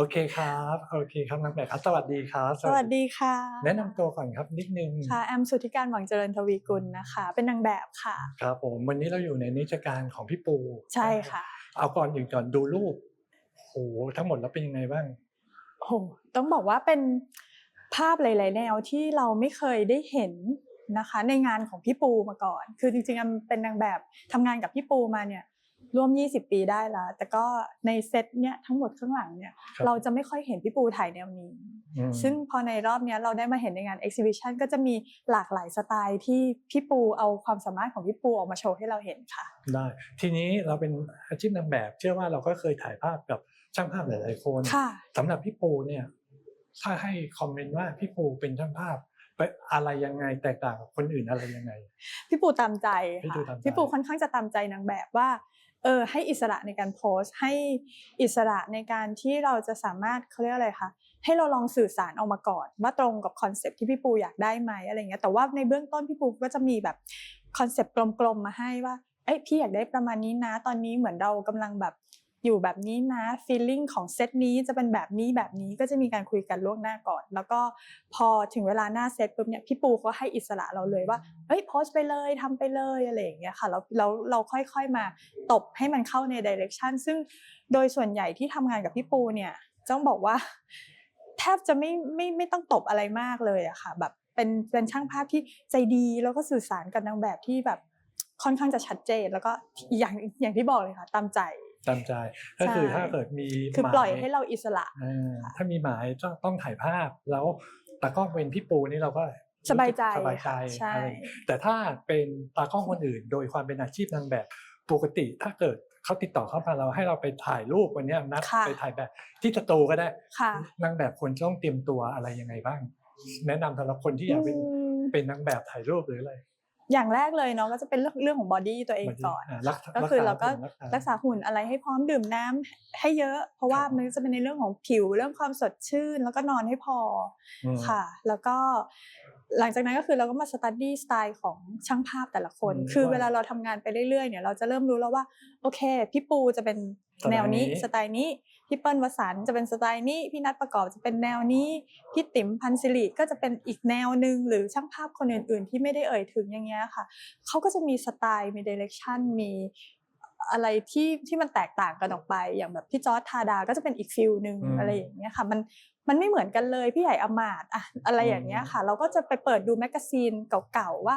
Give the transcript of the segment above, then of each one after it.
โอเคครับโอเคครับนางแบบครับสวัสดีครับสวัสดีค่ะ แนะนำตัวก่อนครับนิดนึงค่ะแอมสุทธิการหวังเจริญทวีกุลนะคะ เป็นนางแบบค่ะครับผมวันนี้เราอยู่ในนิทรรศการของพี่ปู ใช่ค่ะ เอาก่อนอื่นก่อนดูรูปโหทั้งหมดแล้วเป็นยังไงบ้างโอ้โหต้องบอกว่าเป็นภาพหลาย ๆ แนวที่เราไม่เคยได้เห็นนะคะ ในงานของพี่ปูมาก่อน คือจริงๆแอมเป็นนางแบบทำงานกับพี่ปูมาเนี่ย ร่วม 20 ปีได้แล้วแต่ก็ในเซตเนี่ยทั้งหมดข้างหลังเนี่ยครับเราจะไม่ค่อยเห็นพี่ปูถ่ายแนวนี้อืมซึ่งพอในรอบเนี้ยเราได้มาเห็นในงาน exhibition ก็จะมีหลากหลายสไตล์ที่พี่ปูเอาความสามารถของพี่ปูออกมาโชว์ให้เราเห็นค่ะ ได้ ทีนี้เราเป็นอาชีพนางแบบ เชื่อว่าเราก็เคยถ่ายภาพกับช่างภาพหลายๆคนค่ะสำหรับพี่ปูเนี่ยถ้าให้คอมเมนต์ว่าพี่ปูเป็นช่างภาพไปอะไรยังไงแตกต่างกับคนอื่นอะไรยังไง พี่ปูตามใจพี่ค่ะปูตามใจพี่ปูค่อนข้างจะตามใจนางแบบว่า เออให้อิสระในการโพสต์ ให้อิสระในการที่เราจะสามารถเขาเรียกอะไรคะให้เราลองสื่อสารออกมาก่อน ว่าตรงกับคอนเซปที่พี่ปูอยากได้ไหมอะไรเงี้ยแต่ว่าในเบื้องต้นพี่ปูก็จะมีแบบคอนเซปต์กลมๆมาให้ว่าเอ้ยพี่อยากได้ประมาณนี้นะ ตอนนี้เหมือนเรากำลังแบบ อยู่แบบนี้นะฟีลลิ่งของเซตนี้จะเป็นแบบนี้แบบนี้ก็จะมีการคุยกันล่วงหน้าก่อน แล้วก็พอถึงเวลาหน้าเซตปุ๊บเนี่ยพี่ปูก็ให้อิสระเราเลยว่าเฮ้ยโพสต์ไปเลยทำไปเลยอะไรอย่างเงี้ยค่ะแล้วเราเราค่อยๆมาตบให้มันเข้าในดิเรกชันซึ่งโดยส่วนใหญ่ที่ทำงานกับพี่ปูเนี่ยต้องบอกว่า แทบจะไม่ไม่ไม่ต้องตบอะไรมากเลยอะค่ะแบบเป็นเป็นช่างภาพที่ใจดีแล้วก็สื่อสารกับนางแบบที่แบบค่อนข้างจะชัดเจน แล้วก็อย่างอย่างที่บอกเลยค่ะ ตามใจ ตามใจก็คือใช่ถ้าเกิดมีคือปล่อยมายให้เราอิสระอ่าถ้ามีหมายต้องต้องถ่ายภาพแล้วตากล้องเป็นพี่ปูนี่เราก็สบายใจสบายใจค่ะใช่อะไรแต่ถ้าเป็นตากล้องคนอื่น โดยความเป็นอาชีพนางแบบปกติถ้าเกิดเขาติดต่อเข้ามาเราให้เราไปถ่ายรูปวันเนี้ยนัดค่ะไปถ่ายแบบที่สตูก็ได้ค่ะนางแบบควรต้องเตรียมตัวอะไรยังไงบ้าง แนะนำสำหรับคนที่อยากเป็นอืมเป็นนางแบบถ่ายรูปหรืออะไร อย่างแรกเลยเนาะก็จะเป็นเรื่องเรื่องของบอดี้ตัวเองก่อนารักษาก็คือเราก็รักษารักษาหุ่นอะไรให้พร้อมดื่มน้ำให้เยอะ เพราะว่าครับมันจะเป็นในเรื่องของผิวเรื่องความสดชื่น แล้วก็นอนให้พออืมค่ะ แล้วก็ หลังจากนั้นก็คือเราก็มาสตัดดี้สไตล์ของช่างภาพแต่ละคนอืมคือว่าเวลาเราทำงานไปเรื่อยๆเนี่ยเราจะเริ่มรู้แล้วว่าโอเคพี่ปูจะเป็นแนวนี้สสไตไตล์ล์นี้นี้พี่เปิ้ลวสันต์จะเป็นสไตล์นี้พี่นัทประกอบจะเป็นแนวนี้พี่ติ๋มพันศิริก็จะเป็นอีกแนวหนึ่งหรือช่างภาพคนอื่นๆ ที่ไม่ได้เอ่ยถึงอย่างเงี้ยค่ะเขาก็จะมีสไตล์มีดิเรกชันมีอะไรที่ที่มันแตกต่างกันออกไปอย่างแบบพี่จอร์จทาดาก็จะเป็นอีกฟิลหนึ่งอืมอะไรอย่างเงี้ยค่ะมัน มันไม่เหมือนกันเลยพี่ใหญ่อมาตย์อะอะไรอย่างเงี้ยค่ะ เราก็จะไปเปิดดูแมกกาซีนเก่าๆว่า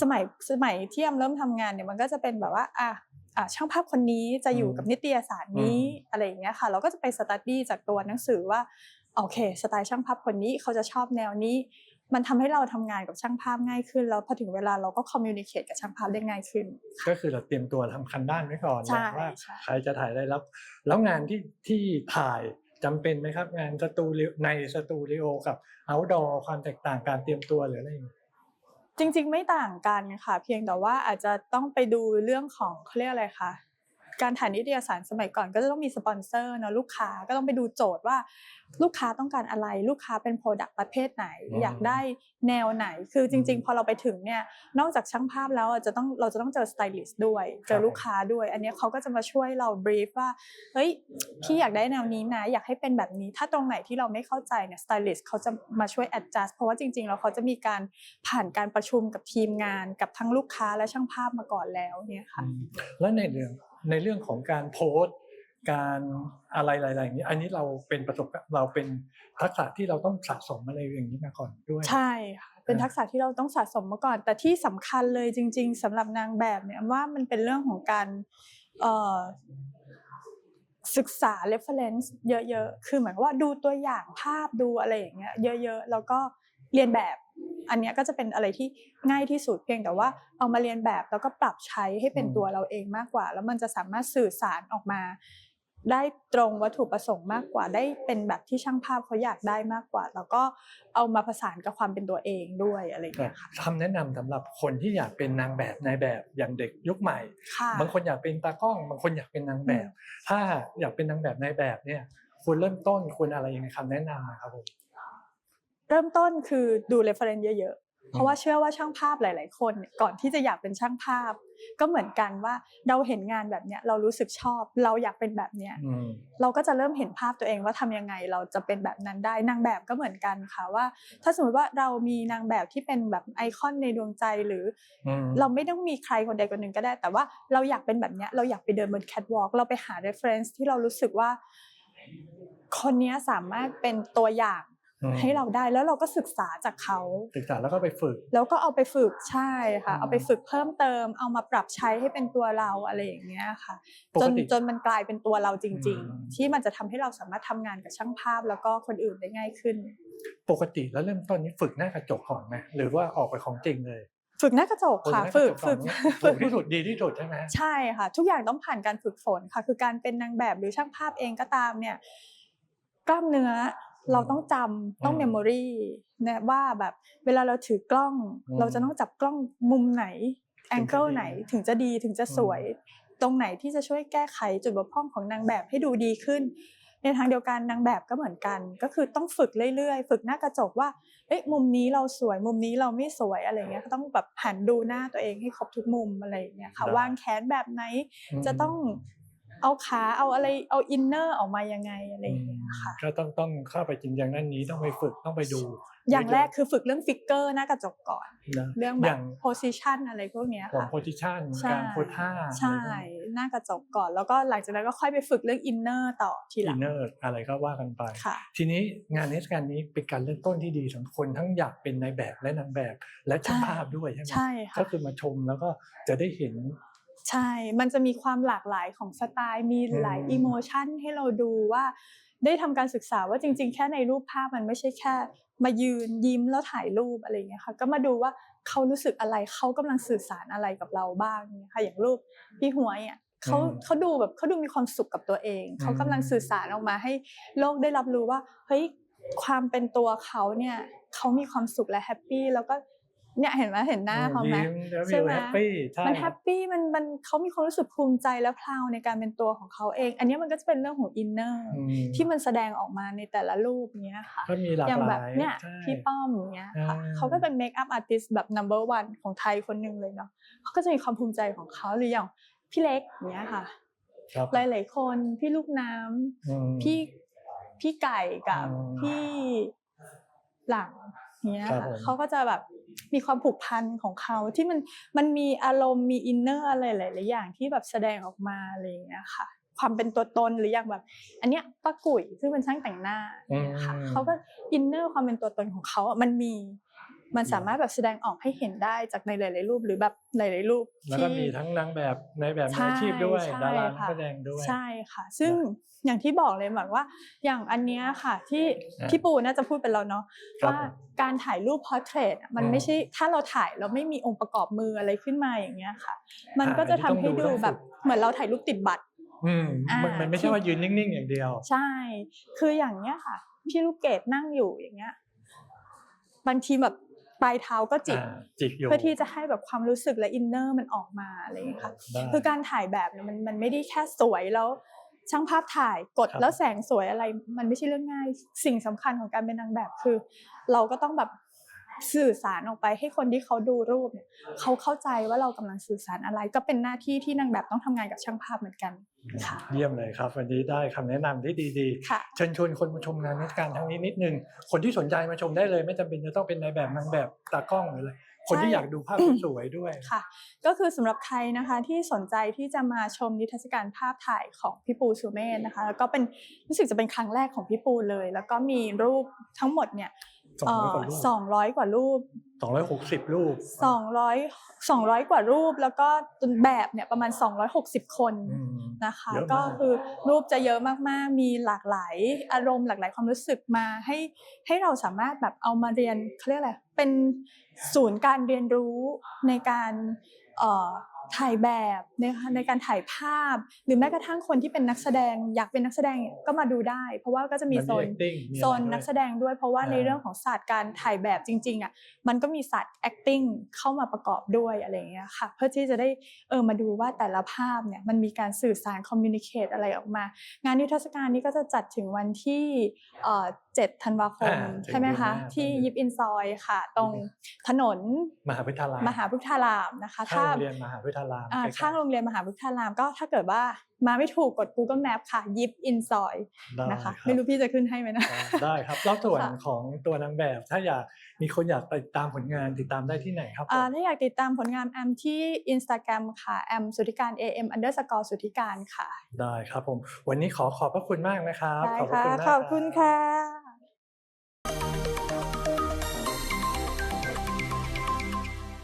สมัยสมัยที่แอมเริ่มทำงานเนี่ยมันก็จะเป็นแบบว่าอะอะช่างภาพคนนี้จะอยู่กับนิตยสารนี้อะไรอย่างเงี้ยค่ะ เราก็จะไปสตัดดี้จากตัวหนังสือว่าโอเค สไตล์ช่างภาพคนนี้เขาจะชอบแนวนี้ มันทำให้เราทำงานกับช่างภาพง่ายขึ้น แล้วพอถึงเวลาเราก็คอมมิวนิเคชกับช่างภาพได้ง่ายขึ้น ก็คือเราเตรียมตัวทำคันด้านไว้ก่อนใช่ว่าใช่ใครจะถ่ายได้แล้วแล้วงานที่ที่ถ่าย จำเป็นไหมครับ งานสตูดิโอในสตูดิโอกับเอาดอร์ความแตกต่างการเตรียมตัวหรืออะไรอย่างเงี้ยจริง ๆ ไม่ต่างกันค่ะ เพียงแต่ว่าอาจจะต้องไปดูเรื่องของเขาเรียกอะไรคะ การถ่ายนิตยสารสมัยก่อนก็จะต้องมีสปอนเซอร์เนอะลูกค้าก็ต้องไปดูโจทย์ว่า ลูกค้าต้องการอะไร ลูกค้าเป็นโปรดักต์ประเภทไหน อยากได้แนวไหนคือจริง ๆ พอเราไปถึงเนี่ยนอกจากช่างภาพแล้วอะจะต้องเราจะต้องเจอสไตลิสต์ด้วยเจอลูกค้าด้วย อันเนี้ยเขาก็จะมาช่วยเราบรีฟว่าเฮ้ยพี่อยากได้แนวนี้นะอยากให้เป็นแบบนี้ถ้าตรงไหนที่เราไม่เข้าใจเนี่ยสไตลิสต์เขาจะมาช่วย adjust เพราะว่าจริงๆแล้วเขาจะมีการผ่านการประชุมกับทีมงาน กับทั้งลูกค้าและช่างภาพมาก่อนแล้วเนี่ยค่ะอืมแล้วในเรื่อง ในเรื่องของการโพสต์การอะไรหลายๆอย่างนี้อันนี้เราเป็นประสบการ์เราเป็นทักษะที่เราต้องสะสมอะไรอย่างนี้มาก่อนด้วย ใช่ค่ะเป็นทักษะที่เราต้องสะสมมาก่อน แต่ที่สำคัญเลยจริง ๆสำหรับนางแบบเนี่ยว่ามันเป็นเรื่องของการศึกษา reference เยอะๆ คือเหมือนว่าดูตัวอย่างภาพดูอะไรอย่างเงี้ยเยอะๆ แล้วก็เรียนแบบ อันเนี้ยก็จะเป็นอะไรที่ง่ายที่สุดเพียงแต่ว่าเอามาเรียนแบบแล้วก็ปรับใช้ให้เป็นอืมตัวเราเองมากกว่า แล้วมันจะสามารถสื่อสารออกมา ได้ตรงวัตถุประสงค์มากกว่า ได้เป็นแบบที่ช่างภาพเขาอยากได้มากกว่า แล้วก็เอามาผสานกับความเป็นตัวเองด้วยอะไรอย่างเงี้ยค่ะคำแนะนำสำหรับคนที่อยากเป็นนางแบบนายแบบอย่างเด็กยุคใหม่ค่ะบางคนอยากเป็นตากล้อง บางคนอยากเป็นนางแบบ ถ้าอยากเป็นนางแบบนายแบบเนี่ยควรเริ่มต้นควรอะไรยังไงคำแนะนำอะครับผม เริ่มต้นคือดู reference เยอะเพราะว่าเชื่อว่าช่างภาพหลาย ๆ คนเนี่ยก่อนที่จะอยากเป็นช่างภาพ ก็เหมือนกันว่าเราเห็นงานแบบเนี้ยเรารู้สึกชอบ เราอยากเป็นแบบเนี้ยอืมเราก็จะเริ่มเห็นภาพตัวเองว่าทำยังไงเราจะเป็นแบบนั้นได้นางแบบก็เหมือนกันค่ะว่า ถ้าสมมติว่าเรามีนางแบบที่เป็นแบบไอคอนในดวงใจหรืออืมเราไม่ต้องมีใครคนใดคนหนึ่งก็ได้ แต่ว่าเราอยากเป็นแบบเนี้ยเราอยากไปเดินบนแคทวอล์กเราไปหา reference ที่เรารู้สึกว่า คนเนี้ยสามารถเป็นตัวอย่างอืม ให้เราได้แล้วเราก็ศึกษาจากเขาศึกษาแล้วก็ไปฝึก แล้วก็เอาไปฝึกใช่ค่ะอืมเอาไปฝึกเพิ่มเติม เอามาปรับใช้ให้เป็นตัวเราอะไรอย่างเงี้ยค่ะปจกนติจนมันกลายเป็นตัวเราจริงอืมๆที่มันจะทำให้เราสามารถทำงานกับช่างภาพแล้วก็คนอื่นได้ง่ายขึ้น ปกติแล้วเริ่มต้นนี้ฝึกหน้ากระจกก่อนไหมหรือว่าออกไปของจริงเลยฝึกหน้ากระจกค่ะฝึฝึกกหน้าฝึระกจถูกที่สุดดีที่สุดใช่ไหมใช่ค่ะ ทุกอย่างต้องผ่านการฝึกฝนค่ะ คือการเป็นนางแบบหรือช่างภาพเองก็ตามเนี่ยกล้ามเนื้อ เราต้องจำต้องเมมโมรีนะว่าแบบเวลาเราถือกล้อง เราจะต้องจับกล้องมุมไหนแองเกิลไหนถึงจะดีถึงจะสวย ตรงไหนที่จะช่วยแก้ไขจุดบกพร่องของนางแบบให้ดูดีขึ้น ในทางเดียวกันนางแบบก็เหมือนกัน ก็คือต้องฝึกเรื่อยๆ ฝึกหน้ากระจกว่าเอ๊ะมุมนี้เราสวยมุมนี้เราไม่สวยอะไรเงี้ยก็ต้องแบบหันดูหน้าตัวเองให้ครบทุกมุมอะไรอย่างเงี้ยค่ะวางแขนแบบไหนจะต้อง เอาขาเอาอะไรเอาอินเนอร์ออกมายังไงอะไรอย่างเงี้ยค่ะก็ต้องต้องเข้าไปจริงอย่างนั้นนี้ต้องไปฝึกต้องไปดู อย่างแรกคือฝึกเรื่องฟิกเกอร์หน้ากระจกก่อนนะเรื่องแบอบย่างโพสิชันอะไรพวกเนี้ยของค่ะโพสิชันใช่การโพสท่าใช่หน้ากระจกก่อน แล้วก็หลังจากนั้นก็ค่อยไปฝึกเรื่องอินเนอร์ต่อทีหอิลันงเนอร์อะไรก็ว่ากันไปค่ะทีนี้งานเทศกาลนี้เป็นการเริ่มต้นที่ดีสำหรับคนทั้งอยากเป็นนายแบบและนางแบบและช่างใช่ภาพด้วยใช่ไหมใช่ค่ะก็คือมาชมแล้วก็จะได้เห็น ใช่ มันจะมีความหลากหลายของสไตล์ มีหลายอืมอิโมชันให้เราดูว่าได้ทำการศึกษาว่าจริง ๆ แค่ในรูปภาพมันไม่ใช่แค่ มายืนยิ้มแล้วถ่ายรูปอะไรอย่างเงี้ยค่ะ ก็มาดูว่าเขารู้สึกอะไรเขากำลังสื่อสารอะไรกับเราบ้างเนี่ยค่ะ อย่างรูปพี่หัวเนี่ยเขาอืมเขาดูแบบเขาดูมีความสุขกับตัวเอง เขากำลังอืมสื่อสารออกมาให้โลกได้รับรู้ว่าเฮ้ยความเป็นตัวเขาเนี่ยเขามีความสุขและแฮปปี้แล้วก็ เนี่ยเห็นไหมเห็นหน้าเขาไหมยิ้มแล้วใช่วิวไหมแฮปปี้ใช่มันแฮปปี้มันมันเขามีความรู้สึกภูมิใจและพราวในการเป็นตัวของเขาเอง อันนี้มันก็จะเป็นเรื่องของอินเนอร์อืมที่มันแสดงออกมาในแต่ละรูปเนี้ยค่ะก็มีหลากอย่างหแบลาบยเนี่ยใช่พี่ป้อมอย่างเงี้ยค่ะอ่าเขาก็เป็นเมคอัพอาร์ติสแบบ number one ของไทยคนหนึ่งเลยเนาะเขาก็จะมีความภูมิใจของเขาหรืออย่างพี่เล็กอย่างเงี้ยค่ะครับหลายๆคนพี่ลูกน้ำอืมพี่พี่ไก่กับอืมพี่หลังเนี้ยครับค่ะผมเขาก็จะแบบ มีความผูกพันของเขาที่มันมันมีอารมณ์มีอินเนอร์อะไรหลายๆอย่างที่แบบแสดงออกมาอะไรอย่างเงี้ยค่ะ ความเป็นตัวตนหรืออย่างแบบ อันเนี้ยป้ากุ๋ยซึ่งเป็นช่างแต่งหน้าเนี่ยค่ะอืมเขาก็อินเนอร์ความเป็นตัวตนของเขาอะมันมี มันสามารถแบบแสดงออกให้เห็นได้จากในหลาย ๆ รูปหรือแบบหลาย ๆ รูปแล้วก็ที่มีทั้งนางแบบในแบบมือใช่อาชีพด้วยใช่ดารานักค่ะแสดงด้วยใช่ค่ะ ซึ่งอย่างที่บอกเลยเหมือนว่า อย่างอันเนี้ยค่ะที่อะพี่ปูน่าจะพูดเป็นเราเนาะครับว่าการถ่ายรูปพอร์เทรตมันอืมไม่ใช่ถ้าเราถ่ายแล้วไม่มีองค์ประกอบมืออะไรขึ้นมาอย่างเงี้ยค่ะ มันอ่าก็จะทำอันนี้ให้ต้องดูดูต้องฝึกแบบเหมือนเราถ่ายรูปติดบัตรอืมอ่ามัมันมันไม่ใช่ว่ายืนนิ่ง ๆ อย่างเดียว ใช่ คืออย่างเนี้ยค่ะ พี่ลูกเกดนั่งอยู่อย่างเงี้ย บางทีแบบ ปลายเท้าก็จิกอ่าจิกอยู่เพื่อที่จะให้แบบความรู้สึกและอินเนอร์มันออกมาอะไรอย่างเงี้ยค่ะได้คือการถ่ายแบบเนี่ยมันมันไม่ได้แค่สวยแล้วช่างภาพถ่ายกดครับแล้วแสงสวยอะไร มันไม่ใช่เรื่องง่าย สิ่งสำคัญของการเป็นนางแบบคือ เราก็ต้องแบบ สื่อสารออกไปให้คนที่เขาดูรูปเนี่ยเขาเข้าใจว่าเรากำลังสื่อสารอะไร ก็เป็นหน้าที่ที่นางแบบต้องทำงานกับช่างภาพเหมือนกันค่ะเยี่ยมเลยครับ วันนี้ได้คำแนะนำที่ดีค่ะๆเชิญชวนคนมาชมงานเทศกาลทั้งนี้นิดนึงคนที่สนใจมาชมได้เลย ไม่จำเป็นจะต้องเป็นนายแบบนางแบบตากล้องหรืออะไรคนที่ใช่อยากดูภาพสวยๆด้วยค่ะ ก็คือสำหรับใครนะคะที่สนใจที่จะมาชมนิทรรศการภาพถ่ายของพี่ปูสุเมธนะคะ แล้วก็เป็นรู้สึกจะเป็นครั้งแรกของพี่ปูเลย แล้วก็มีรูปทั้งหมดเนี่ย สองร้อยกว่ารูปสองร้อยกว่ารูปสองร้อยหกสิบรูปสองร้อยสองร้อยกว่ารูปแล้วก็แบบเนี่ยประมาณ260คนอืมนะคะเยอะมากก็คือรูปจะเยอะมากๆ มีหลากหลายอารมณ์หลากหลายความรู้สึกมาให้ให้เราสามารถแบบเอามาเรียนเขาเรียกอะไรเป็นศูนย์การเรียนรู้ในการเอ่อ ถ่ายแบบนะคะในการถ่ายภาพ หรือแม้กระทั่งคนที่เป็นนักแสดงอยากเป็นนักแสดงก็มาดูได้ เพราะว่าก็จะมีมันโซน acting มีอะไรโซนด้วยนักแสดงด้วย เพราะว่าอ่าในเรื่องของศาสตร์การถ่ายแบบจริงๆอะมันก็มีศาสตร์ acting เข้ามาประกอบด้วยอะไรอย่างเงี้ยค่ะเพื่อที่จะได้เออมาดูว่าแต่ละภาพเนี่ยมันมีการสื่อสาร communicate อะไรออกมา งานนิทรรศการนี้ก็จะจัดถึงวันที่เอ่อ7ธันวาคมอ่าใช่ไหมคะถึงเดือนหน้าที่ยิปอินซอยค่ะ ตรงถนนมหาวิทยาลัยมหาพุทธารามนะคะข้างถ้าโรงเรียนมหาวิทยาลัยอ่าใกล้ๆข้างโรงเรียนมหาพุทธารามก็ถ้าเกิดว่ามาไม่ถูกกด Google Map ค่ะยิปอินซอยได้นะคะรับไม่รู้พี่จะขึ้นให้ไหมนะอ่าได้ครับแล้วส่วนค่ะของตัวนางแบบ ถ้าอยากมีคนอยากติดตามผลงานติดตามได้ที่ไหนครับผมอ่าถ้าอยากติดตามผลงานแอมที่ Instagram ค่ะแอมสุธิการ am underscore สุธิการค่ะ ได้ครับผม วันนี้ขอขอบพระคุณมากนะครับได้ขอบพระค่ะคุณมากขอบคุณรับค่ะ